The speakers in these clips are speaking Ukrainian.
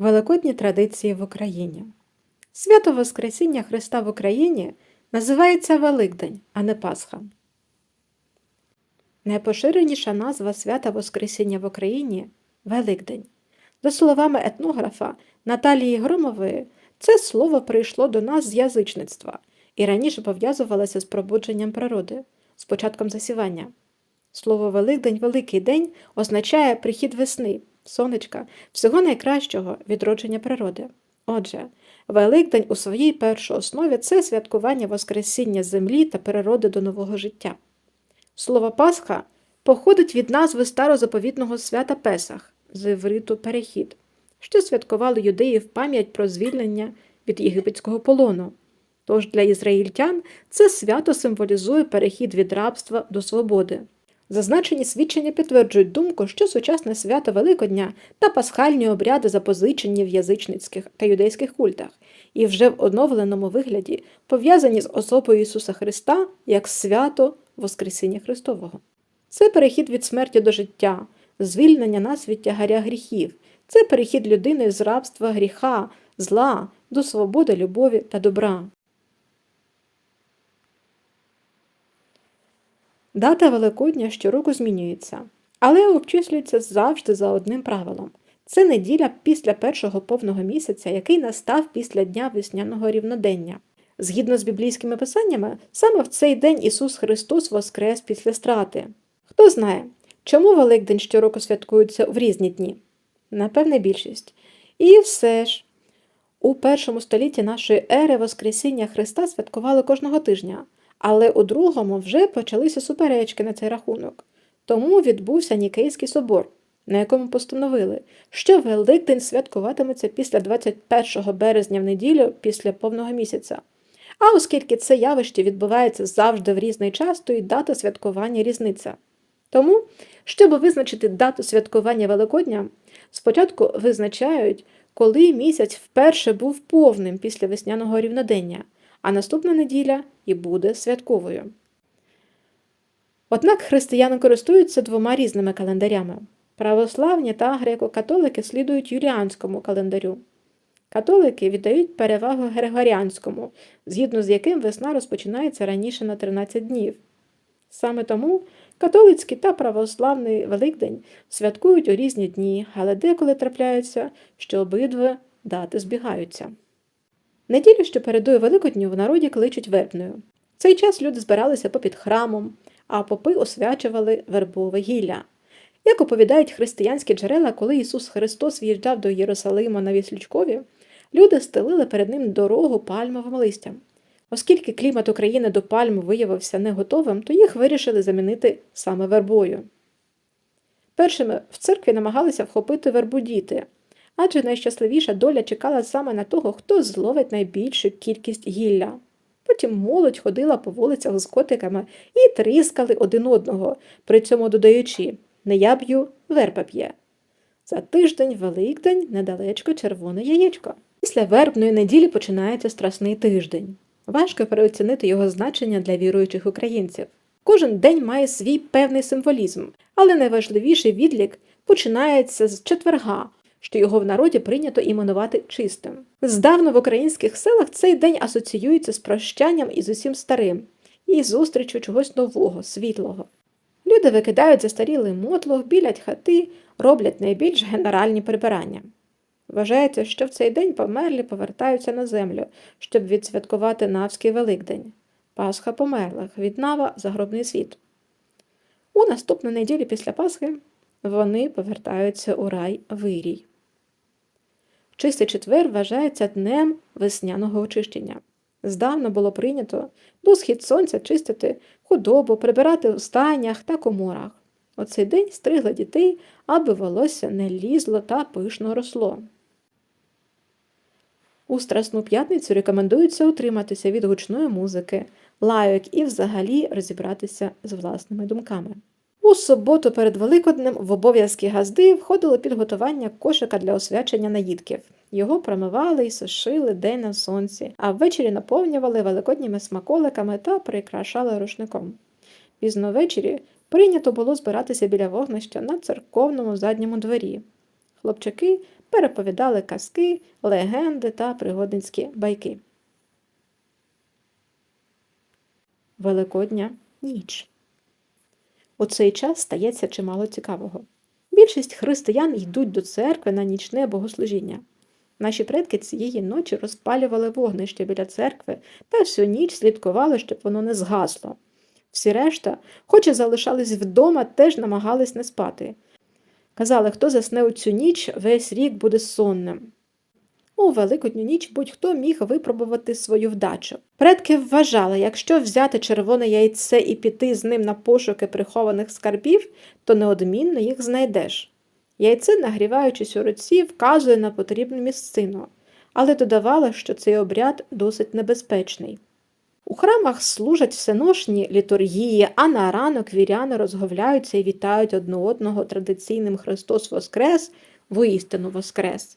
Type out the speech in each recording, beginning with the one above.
Великодні традиції в Україні. Свято Воскресіння Христа в Україні називається Великдень, а не Пасха. Найпоширеніша назва свята Воскресіння в Україні Великдень. За словами етнографа Наталії Громової, це слово прийшло до нас з язичництва і раніше пов'язувалося з пробудженням природи, з початком засівання. Слово Великдень Великий день означає прихід весни, сонечка, всього найкращого відродження природи. Отже, Великдень у своїй першій основі це святкування Воскресіння землі та природи до нового життя. Слово Пасха походить від назви старозаповітного свята Песах з івриту перехід, що святкували юдеї в пам'ять про звільнення від єгипетського полону. Тож для ізраїльтян це свято символізує перехід від рабства до свободи. Зазначені свідчення підтверджують думку, що сучасне свято Великодня та пасхальні обряди запозичені в язичницьких та юдейських культах і вже в оновленому вигляді пов'язані з особою Ісуса Христа як свято Воскресіння Христового. Це перехід від смерті до життя, звільнення нас від тягаря гріхів, це перехід людини з рабства гріха, зла до свободи, любові та добра. Дата Великодня щороку змінюється, але обчислюється завжди за одним правилом. Це неділя після першого повного місяця, який настав після дня весняного рівнодення. Згідно з біблійськими писаннями, саме в цей день Ісус Христос воскрес після страти. Хто знає, чому Великдень щороку святкується в різні дні? Напевне, більшість. І все ж, у першому столітті нашої ери Воскресіння Христа святкували кожного тижня, але у другому вже почалися суперечки на цей рахунок. Тому відбувся Нікейський собор, на якому постановили, що Великдень святкуватиметься після 21 березня в неділю після повного місяця. А оскільки це явище відбувається завжди в різний час, то і дата святкування різниця. Тому, щоб визначити дату святкування Великодня, спочатку визначають, коли місяць вперше був повним після весняного рівнодення, а наступна неділя і буде святковою. Однак християни користуються двома різними календарями. Православні та греко-католики слідують юліанському календарю. Католики віддають перевагу Григоріанському, згідно з яким весна розпочинається раніше на 13 днів. Саме тому католицький та православний Великдень святкують у різні дні, але деколи трапляються, що обидва дати збігаються. Неділю, що передує Великодню, в народі кличуть вербною. В цей час люди збиралися попід храмом, а попи освячували вербове гілля. Як оповідають християнські джерела, коли Ісус Христос в'їжджав до Єрусалима на Віслючкові, люди стелили перед ним дорогу пальмовим листям. Оскільки клімат України до пальм виявився не готовим, то їх вирішили замінити саме вербою. Першими в церкві намагалися вхопити вербу діти, адже найщасливіша доля чекала саме на того, хто зловить найбільшу кількість гілля. Потім молодь ходила по вулицях з котиками і тріскали один одного, при цьому додаючи не я б'ю, верба п'є. За тиждень Великдень недалечко червоне яєчко. Після вербної неділі починається страсний тиждень. Важко переоцінити його значення для віруючих українців. Кожен день має свій певний символізм, але найважливіший відлік починається з четверга, що його в народі прийнято іменувати чистим. Здавна в українських селах цей день асоціюється з прощанням із усім старим і зустрічю чогось нового, світлого. Люди викидають застарілий мотлох, білять хати, роблять найбільш генеральні прибирання. Вважається, що в цей день померлі повертаються на землю, щоб відсвяткувати Навський Великдень, Пасха померлих, від Нава загробний світ. У наступну неділю після Пасхи вони повертаються у рай вирій. Чистий четвер вважається днем весняного очищення. Здавна було прийнято до схід сонця чистити худобу, прибирати у стайнях та коморах. У цей день стригли дітей, аби волосся не лізло та пишно росло. У Страсну п'ятницю рекомендується утриматися від гучної музики, лайок і взагалі розібратися з власними думками. У суботу перед Великоднем в обов'язки газди входило підготування кошика для освячення наїдків. Його промивали і сушили день на сонці, а ввечері наповнювали великодніми смаколиками та прикрашали рушником. Пізно ввечері прийнято було збиратися біля вогнища на церковному задньому дворі. Хлопчаки переповідали казки, легенди та пригодницькі байки. Великодня ніч. У цей час стається чимало цікавого. Більшість християн йдуть до церкви на нічне богослужіння. Наші предки цієї ночі розпалювали вогнище біля церкви та всю ніч слідкували, щоб воно не згасло. Всі решта, хоч і залишались вдома, теж намагались не спати. Казали, хто засне у цю ніч, весь рік буде сонним. У Великодню ніч будь-хто міг випробувати свою вдачу. Предки вважали, якщо взяти червоне яйце і піти з ним на пошуки прихованих скарбів, то неодмінно їх знайдеш. Яйце, нагріваючись у руці, вказує на потрібну місцину, але додавала, що цей обряд досить небезпечний. У храмах служать всеношні літургії, а на ранок віряни розговляються і вітають одне одного традиційним Христос Воскрес, воістину Воскрес.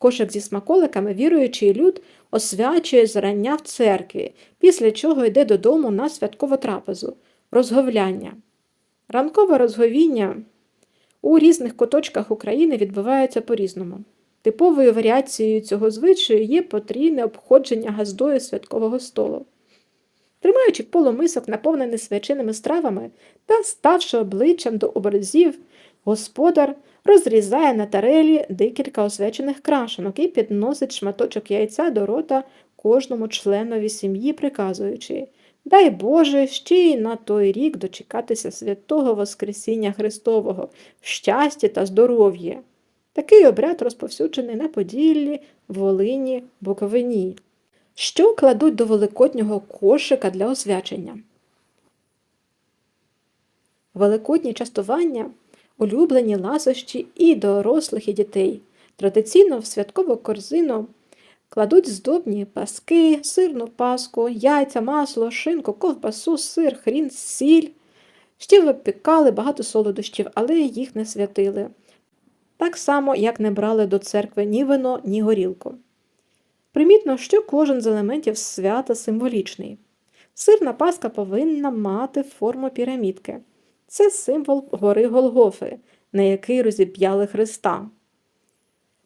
Кошик зі смаколиками віруючий люд освячує зрання в церкві, після чого йде додому на святкову трапезу розговляння. Ранкове розговіння у різних куточках України відбувається по-різному. Типовою варіацією цього звичаю є потрійне обходження газдою святкового столу. Тримаючи полумисок, наповнений свяченими стравами та ставши обличчям до образів, господар розрізає на тарелі декілька освячених крашенок і підносить шматочок яйця до рота кожному членові сім'ї, приказуючи Дай Боже ще й на той рік дочекатися святого Воскресіння Христового, в щасті та здоров'ї. Такий обряд розповсюджений на Поділлі, Волині, Буковині. Що кладуть до великоднього кошика для освячення? Великодні частування улюблені ласощі і дорослих, і дітей. Традиційно в святкову корзину кладуть здобні паски, сирну паску, яйця, масло, шинку, ковбасу, сир, хрін, сіль. Ще випікали багато солодощів, але їх не святили. Так само, як не брали до церкви ні вино, ні горілку. Примітно, що кожен з елементів свята символічний. Сирна паска повинна мати форму пірамідки. Це символ гори Голгофи, на який розіп'яли Христа.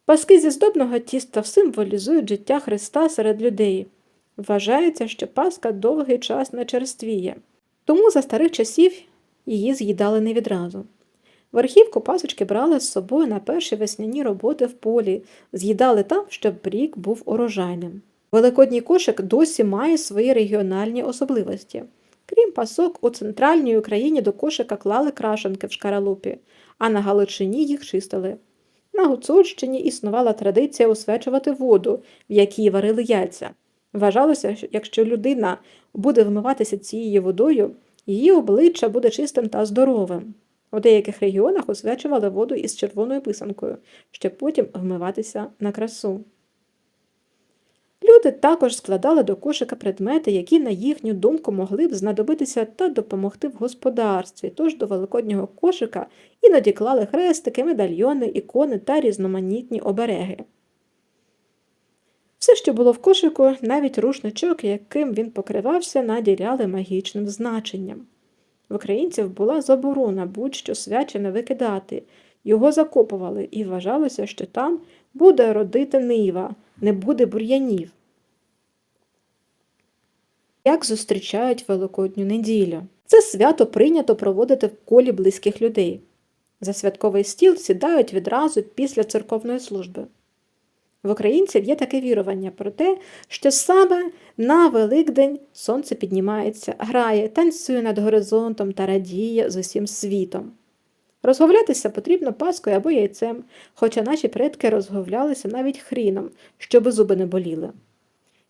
Паски зі здобного тіста символізують життя Христа серед людей. Вважається, що паска довгий час не черствіє, тому за старих часів її з'їдали не відразу. Верхівку пасочки брали з собою на перші весняні роботи в полі, з'їдали там, щоб рік був урожайним. Великодній кошик досі має свої регіональні особливості. Крім пасок, у центральній Україні до кошика клали крашенки в шкаралупі, а на Галичині їх чистили. На Гуцульщині існувала традиція освячувати воду, в якій варили яйця. Вважалося, що якщо людина буде вмиватися цією водою, її обличчя буде чистим та здоровим. У деяких регіонах освячували воду із червоною писанкою, щоб потім вмиватися на красу. Люди також складали до кошика предмети, які, на їхню думку, могли б знадобитися та допомогти в господарстві, тож до великоднього кошика іноді клали хрестики, медальйони, ікони та різноманітні обереги. Все, що було в кошику, навіть рушничок, яким він покривався, наділяли магічним значенням. В українців була заборона будь-що свячене викидати, його закопували і вважалося, що там буде родити нива, не буде бур'янів. Як зустрічають Великодню неділю? Це свято прийнято проводити в колі близьких людей. За святковий стіл сідають відразу після церковної служби. В українців є таке вірування про те, що саме на Великдень сонце піднімається, грає, танцює над горизонтом та радіє з усім світом. Розговлятися потрібно паскою або яйцем, хоча наші предки розговлялися навіть хріном, щоби зуби не боліли.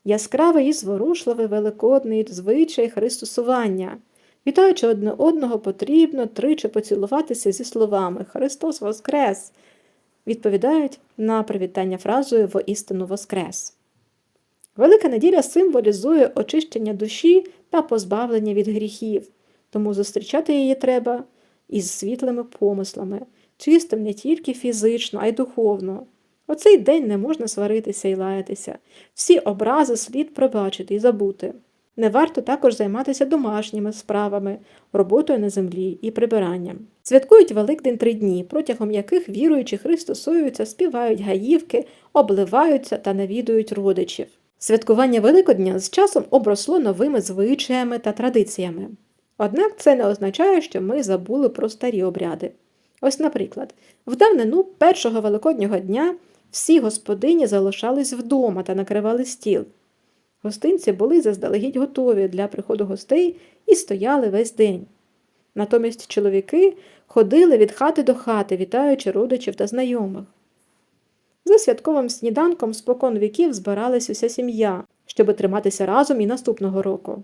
Яскравий і зворушливий великодний звичай христосування. Вітаючи одне одного, потрібно тричі поцілуватися зі словами Христос Воскрес! Відповідають на привітання фразою воістину Воскрес. Велика неділя символізує очищення душі та позбавлення від гріхів, тому зустрічати її треба із світлими помислами, чистим не тільки фізично, а й духовно. У цей день не можна сваритися і лаятися. Всі образи слід пробачити і забути. Не варто також займатися домашніми справами, роботою на землі і прибиранням. Святкують Великдень три дні, протягом яких віруючі христосуються, співають гаївки, обливаються та навідують родичів. Святкування Великодня з часом обросло новими звичаями та традиціями. Однак це не означає, що ми забули про старі обряди. Ось, наприклад, в давнину першого великоднього дня всі господині залишались вдома та накривали стіл. Гостинці були заздалегідь готові для приходу гостей і стояли весь день. Натомість чоловіки ходили від хати до хати, вітаючи родичів та знайомих. За святковим сніданком спокон віків збиралась уся сім'я, щоби триматися разом і наступного року.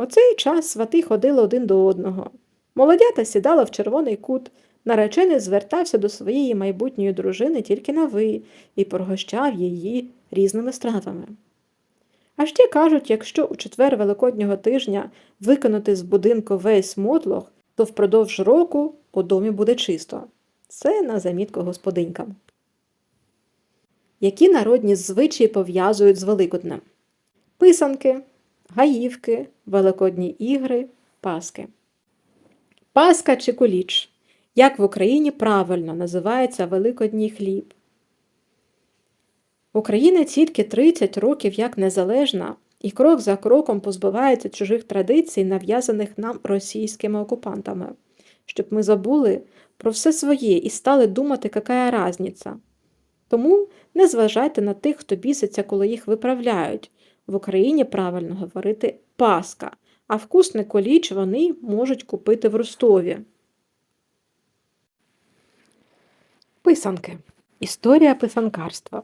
У цей час свати ходили один до одного. Молодята сідала в червоний кут, наречений звертався до своєї майбутньої дружини тільки на ви і пригощав її різними стравами. А ще кажуть, якщо у четвер Великоднього тижня виконати з будинку весь мотлох, то впродовж року у домі буде чисто. Це на замітку господинькам. Які народні звичаї пов'язують з Великоднем? Писанки, гаївки, великодні ігри, паски. Паска чи куліч. Як в Україні правильно називається Великодній хліб. Україна тільки 30 років як незалежна і крок за кроком позбувається чужих традицій, нав'язаних нам російськими окупантами, щоб ми забули про все своє і стали думати, яка разниця. Тому не зважайте на тих, хто біситься, коли їх виправляють. В Україні правильно говорити паска, а вкусний коліч вони можуть купити в Ростові. Писанки. Історія писанкарства.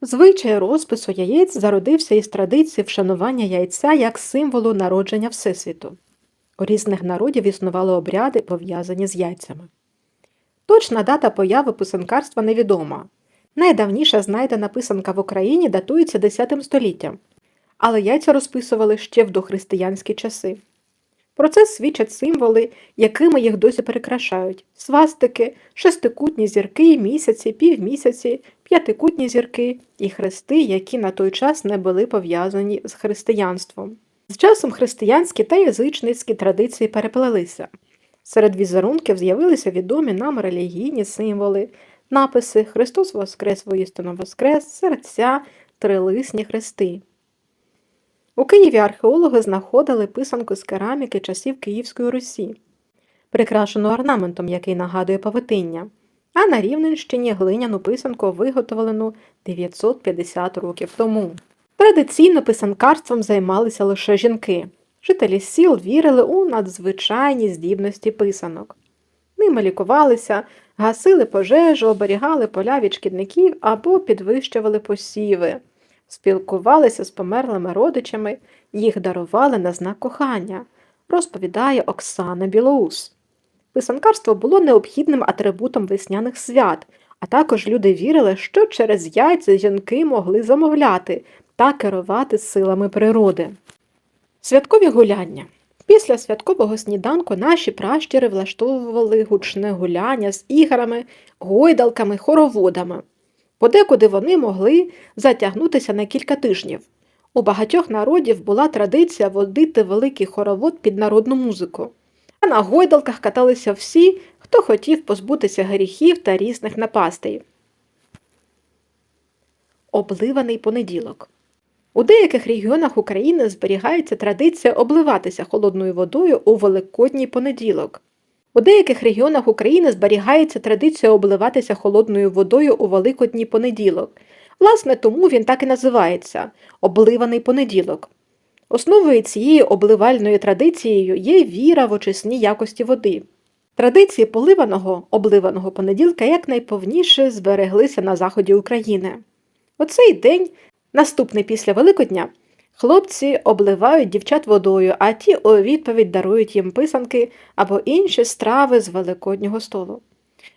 Звичай розпису яєць зародився із традиції вшанування яйця як символу народження Всесвіту. У різних народів існували обряди, пов'язані з яйцями. Точна дата появи писанкарства невідома. Найдавніша знайдена писанка в Україні датується X століттям, але яйця розписували ще в дохристиянські часи. Про це свідчать символи, якими їх досі перекрашають: свастики, шестикутні зірки, місяці, півмісяці, п'ятикутні зірки і хрести, які на той час не були пов'язані з християнством. З часом християнські та язичницькі традиції переплелися. Серед візерунків з'явилися відомі нам релігійні символи, написи Христос Воскрес, воістину Воскрес, серця, трилисні хрести. У Києві археологи знаходили писанку з кераміки часів Київської Русі, прикрашену орнаментом, який нагадує павутиння, а на Рівненщині глиняну писанку виготовлену 950 років тому. Традиційно писанкарством займалися лише жінки. Жителі сіл вірили у надзвичайні здібності писанок. Ними лікувалися, гасили пожежу, оберігали поля від шкідників або підвищували посіви спілкувалися з померлими родичами, їх дарували на знак кохання, розповідає Оксана Білоус. Писанкарство було необхідним атрибутом весняних свят, а також люди вірили, що через яйця жінки могли замовляти та керувати силами природи. Святкові гуляння. Після святкового сніданку наші пращури влаштовували гучне гуляння з іграми, гойдалками, хороводами. Подекуди вони могли затягнутися на кілька тижнів. У багатьох народів була традиція водити великий хоровод під народну музику, а на гойдалках каталися всі, хто хотів позбутися гріхів та різних напастей. Обливаний понеділок. У деяких регіонах України зберігається традиція обливатися холодною водою у Великодній понеділок. У деяких регіонах України зберігається традиція обливатися холодною водою у Великодній понеділок. Власне, тому він так і називається обливаний понеділок. Основою цієї обливальної традицією є віра в очисні якості води. Традиції поливаного обливаного понеділка якнайповніше збереглися на заході України. У цей день, наступний після Великодня, Хлопці обливають дівчат водою, а ті у відповідь дарують їм писанки або інші страви з великоднього столу.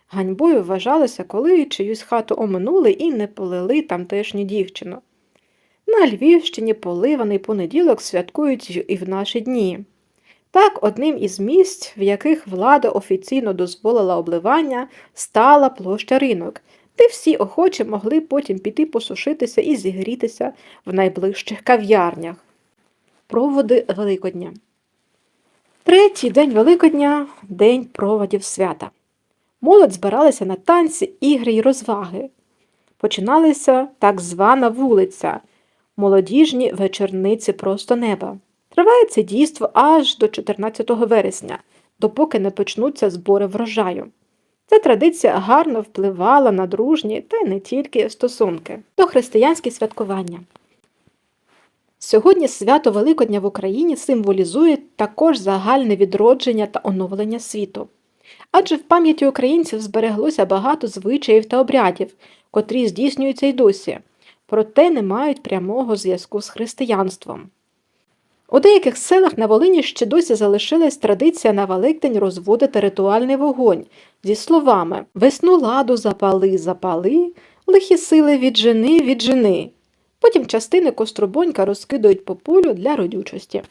Ганьбою вважалося, коли чиюсь хату оминули і не полили тамтешню дівчину. На Львівщині поливаний понеділок святкують і в наші дні. Так, одним із місць, в яких влада офіційно дозволила обливання, стала площа ринок, де всі охочі могли потім піти посушитися і зігрітися в найближчих кав'ярнях. Проводи Великодня. Третій день Великодня день проводів свята. Молодь збиралася на танці, ігри й розваги. Починалася так звана вулиця, молодіжні вечорниці просто неба. Триває це дійство аж до 14 вересня, допоки не почнуться збори врожаю. Ця традиція гарно впливала на дружні та й не тільки стосунки до християнські святкування. Сьогодні свято Великодня в Україні символізує також загальне відродження та оновлення світу. Адже в пам'яті українців збереглося багато звичаїв та обрядів, котрі здійснюються й досі, проте не мають прямого зв'язку з християнством. У деяких селах на Волині ще досі залишилась традиція на Великдень розводити ритуальний вогонь зі словами Весну ладу запали, запали, лихі сили віджени, віджени. Потім частини кострубонька розкидують по полю для родючості.